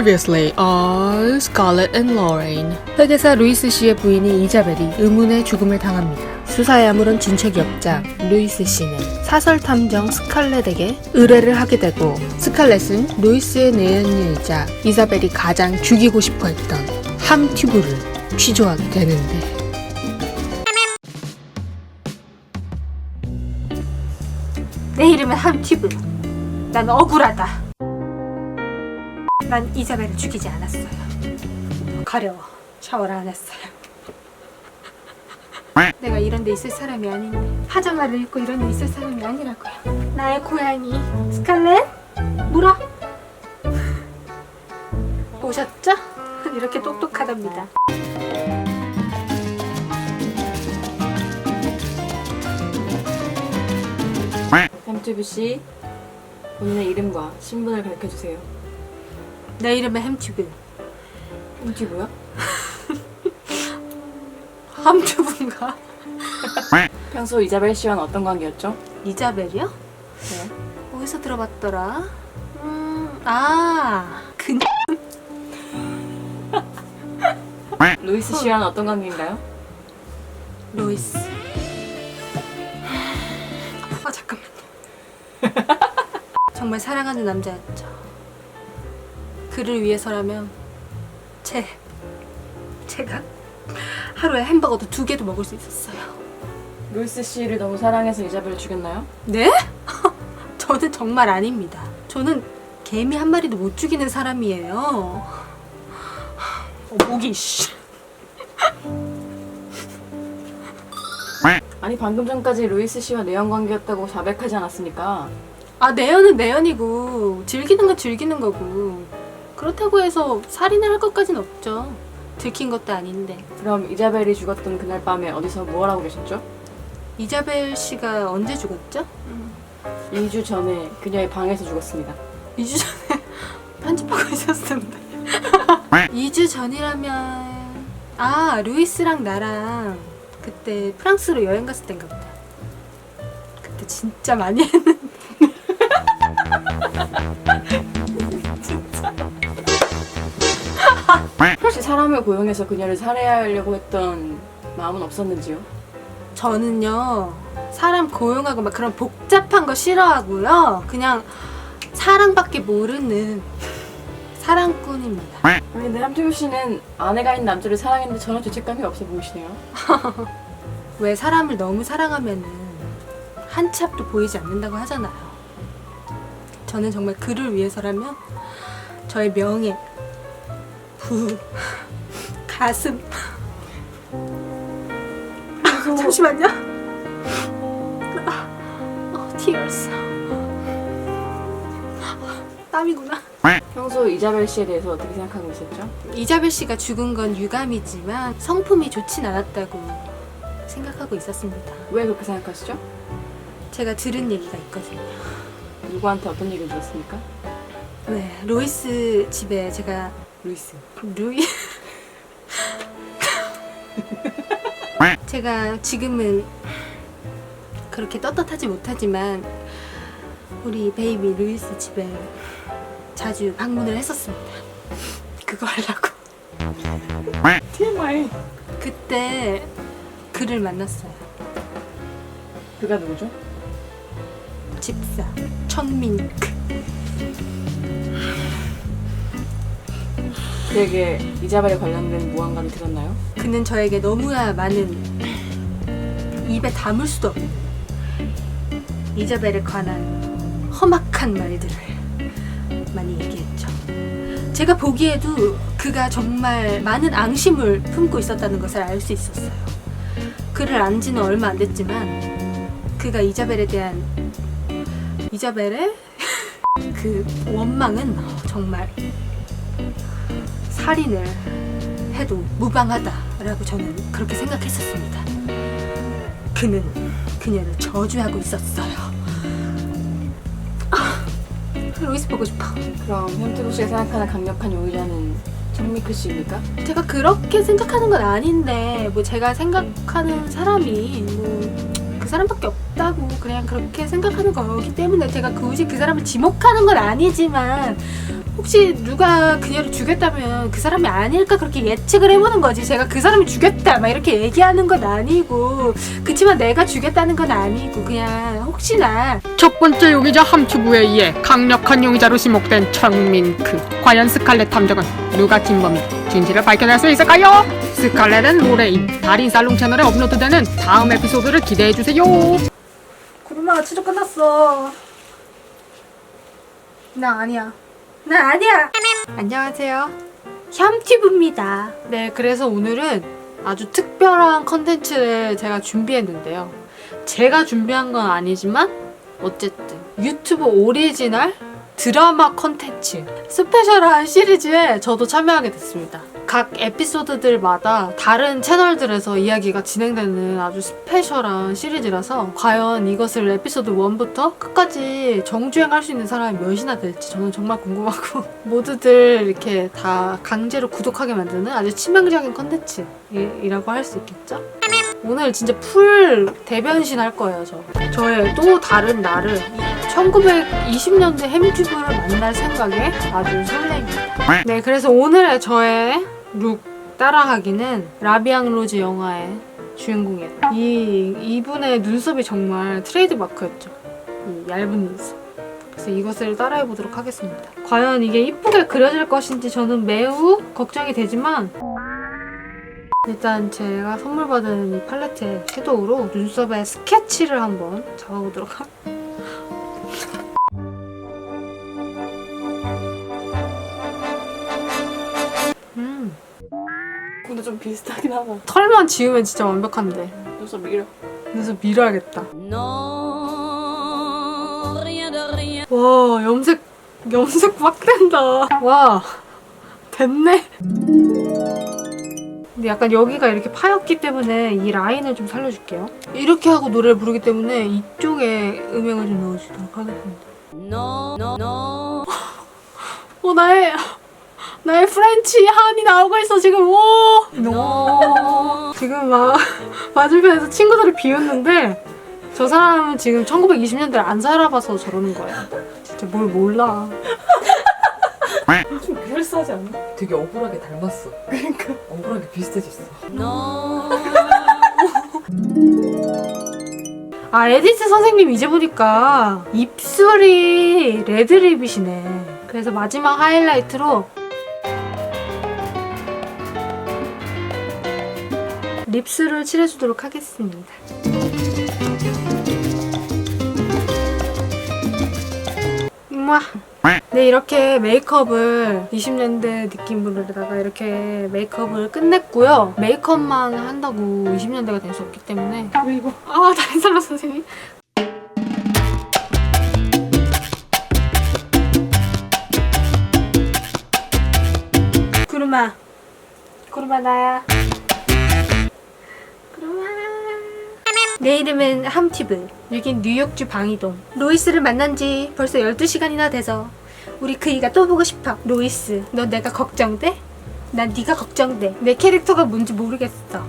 Previously on Scarlett and Lorraine. 흑의사 루이스 씨의 부인인 이자벨이 의문의 죽음을 당합니다. 수사에 아무런 진척이 없자 루이스 씨는 사설 탐정 스칼렛에게 의뢰를 하게 되고 스칼렛은 루이스의 내연녀이자 이자벨이 가장 죽이고 싶어 했던 함 튜브를 취조하게 되는데 내 이름은 함튜브. 난 억울하다. 난 이자벨을 죽이지 않았어요. 가려워. 샤워를 안 했어요. 내가 이런 데 있을 사람이 아닌데 파자마를 입고 이런 데 있을 사람이 아니라고요. 나의 고양이 스칼렛 물어. 보셨죠? 이렇게 똑똑하답니다. 씨, 본인의 이름과 신분을 밝혀주세요. 내 이름은 햄튜브. 햄튜브요? 함튜브인가? 평소 이자벨 씨와는 어떤 관계였죠? 이자벨이요? 네. 어디서 들어봤더라? 음, 아, 그 루이스 씨와는 어떤 관계인가요? 로이스. 아 잠깐만요. 정말 사랑하는 남자였죠. 그를 위해서라면 제 제가 하루에 햄버거도 두 개도 먹을 수 있었어요. 루이스 씨를 너무 사랑해서 이자벨을 죽였나요? 네? 저는 정말 아닙니다. 저는 개미 한 마리도 못 죽이는 사람이에요. 어, 목이 씨. 아니 방금 전까지 루이스 씨와 내연 관계였다고 자백하지 않았습니까? 아 내연은 내연이고 즐기는 건 즐기는 거고 그렇다고 해서 살인을 할 것까진 없죠. 들킨 것도 아닌데 그럼 이자벨이 죽었던 그날 밤에 어디서 뭘 하고 계셨죠? 이자벨 씨가 언제 죽었죠? 2주 전에 그녀의 방에서 죽었습니다. 2주 전에 편집하고 있었는데 2주 전이라면 아 루이스랑 나랑 그때 프랑스로 여행 갔을 땐가 보다 그때 진짜 많이 했는데 혹시 사람을 고용해서 그녀를 살해하려고 했던 마음은 없었는지요? 저는요 사람 고용하고 막 그런 복잡한 거 싫어하고요 그냥 사랑밖에 모르는 사랑꾼입니다 근데 햄튜브 씨는 아내가 있는 남자를 사랑했는데 전혀 죄책감이 없어 보이시네요. 왜 사람을 너무 사랑하면은 한 치 앞도 보이지 않는다고 하잖아요 저는 정말 그를 위해서라면 저의 명예 부 가슴 잠시만요 아, 어, tears 땀이구나 평소 이자벨 씨에 대해서 어떻게 생각하고 있었죠? 이자벨 씨가 죽은 건 유감이지만 성품이 좋진 않았다고 생각하고 있었습니다. 왜 그렇게 생각하시죠? 제가 들은 얘기가 있거든요. 누구한테 어떤 얘기를 들었습니까? 네, 로이스 집에 제가 루이스. 루이 제가 지금은 그렇게 떳떳하지 못하지만 우리 베이비 루이스 집에 자주 방문을 했었습니다. 그거 하려고. TMI. 그때 그를 만났어요. 그가 누구죠? 집사 천민크. 그에게 이자벨에 관련된 무언가를 들었나요? 그는 저에게 너무나 많은 입에 담을 수도 없는 이자벨에 관한 험악한 말들을 많이 얘기했죠. 제가 보기에도 그가 정말 많은 앙심을 품고 있었다는 것을 알 수 있었어요. 그를 안 지는 얼마 안 됐지만 그가 이자벨에 대한 이자벨의 그 원망은 정말 살인을 해도 무방하다라고 저는 그렇게 생각했었습니다. 그는 그녀를 저주하고 있었어요. 아, 로이스 보고 싶어. 그럼 햄튜브 씨가 생각하는 강력한 용의자는 정미크 씨입니까? 제가 그렇게 생각하는 건 아닌데 뭐 제가 생각하는 사람이 뭐그 사람밖에 없다고 그냥 그렇게 생각하는 거기 때문에 제가 굳이 그 사람을 지목하는 건 아니지만 혹시 누가 그녀를 죽였다면 그 사람이 아닐까 그렇게 예측을 해보는 거지. 제가 그 사람이 죽였다 막 이렇게 얘기하는 건 아니고 그치만 내가 죽였다는 건 아니고 그냥 혹시나 첫 번째 용의자 함튜브에 의해 강력한 용의자로 지목된 청민크. 과연 스칼렛 탐정은 누가 진범인지 진실을 밝혀낼 수 있을까요? 스칼렛은 로레인 달인 살롱 채널에 업로드되는 다음 에피소드를 기대해주세요. 구름아 치료 끝났어. 나 아니야. 나 아니야. 안녕하세요. 샴티브입니다. 네, 그래서 오늘은 아주 특별한 컨텐츠를 제가 준비했는데요. 제가 준비한 건 아니지만 어쨌든 유튜브 오리지널 드라마 컨텐츠 스페셜한 시리즈에 저도 참여하게 됐습니다. 각 에피소드들마다 다른 채널들에서 이야기가 진행되는 아주 스페셜한 시리즈라서 과연 이것을 에피소드 1부터 끝까지 정주행할 수 있는 사람이 몇이나 될지 저는 정말 궁금하고 모두들 이렇게 다 강제로 구독하게 만드는 아주 치명적인 컨텐츠이라고 할 수 있겠죠? 오늘 진짜 풀 대변신 할 거예요, 저. 저의 또 다른 나를 1920년대 햄튜브를 만날 생각에 아주 설레입니다. 네, 그래서 오늘의 저의 룩 따라하기는 라비앙 로즈 영화의 주인공이에요. 이 이분의 눈썹이 정말 트레이드 마크였죠. 이 얇은 눈썹. 그래서 이것을 따라해 보도록 하겠습니다. 과연 이게 이쁘게 그려질 것인지 저는 매우 걱정이 되지만 일단 제가 선물 받은 이 팔레트의 섀도우로 눈썹에 스케치를 한번 잡아보도록 할게요. 근데 좀 비슷하긴 하다. 털만 지우면 진짜 완벽한데 눈썹 밀어. 그래서 밀어야겠다. 와 염색 염색 막 된다. 와 됐네. 근데 약간 여기가 이렇게 파였기 때문에 이 라인을 좀 살려줄게요. 이렇게 하고 노래를 부르기 때문에 이쪽에 음영을 좀 넣어주도록 하겠습니다. 어 나의 나의 프렌치 한이 나오고 있어 지금 오. 지금 막 맞은편에서 친구들이 비웃는데 저 사람은 지금 1920년대 를 안 살아봐서 저러는 거야. 진짜 뭘 몰라. 좀 그럴싸하지 않나? 되게 억울하게 닮았어. 그러니까 억울하게 비슷해졌어. 아 에디스 선생님 이제 보니까 입술이 레드립이시네. 그래서 마지막 하이라이트로 립스를 칠해주도록 하겠습니다. 우와. 네 이렇게 메이크업을 20년대 느낌으로다가 이렇게 메이크업을 끝냈고요. 메이크업만 한다고 20년대가 될 수 없기 때문에 왜 이거? 아 다른 사람 선생님. 구름아, 구름아 나야. 내 이름은 함티브. 여긴 뉴욕주 방이동. 로이스를 만난 지 벌써 12시간이나 돼서 우리 그이가 또 보고 싶어. 로이스, 너 내가 걱정돼? 난 네가 걱정돼. 내 캐릭터가 뭔지 모르겠어.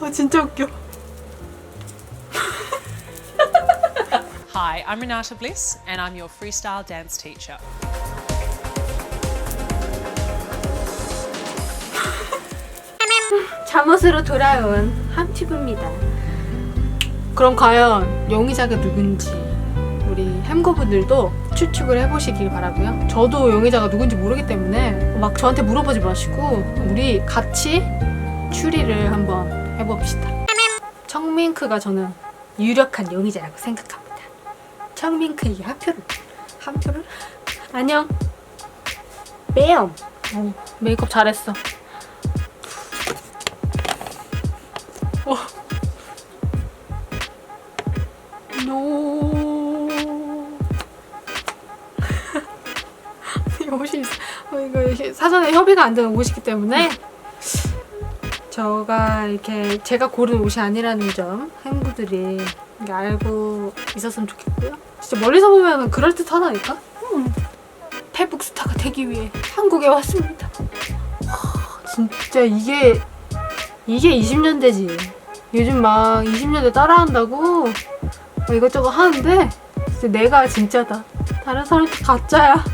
아 진짜 웃겨. Hi, I'm Renata Bliss, and I'm your freestyle dance teacher. 잠옷으로 돌아온 함티브입니다. 그럼 과연 용의자가 누군지 우리 햄거분들도 추측을 해보시길 바라고요. 저도 용의자가 누군지 모르기 때문에 막 저한테 물어보지 마시고 우리 같이 추리를 한번 해봅시다. 청민크가 저는 유력한 용의자라고 생각합니다. 청민크에게 한 표를 한 표를 안녕. 매엄. 오, 메이크업 잘했어. 어. 노. 이 옷이. 어, 이거 사전에 협의가 안 되는 옷이기 때문에 저가 이렇게 제가 고른 옷이 아니라는 점 이게 알고 있었으면 좋겠고요. 진짜 멀리서 보면 그럴 듯 하다니까. 음. 페북 스타가 되기 위해 한국에 왔습니다. 하, 진짜 이게 이게 20년대지. 요즘 막 20년대 따라한다고 막 이것저것 하는데 진짜 내가 진짜다. 다른 사람 다 가짜야.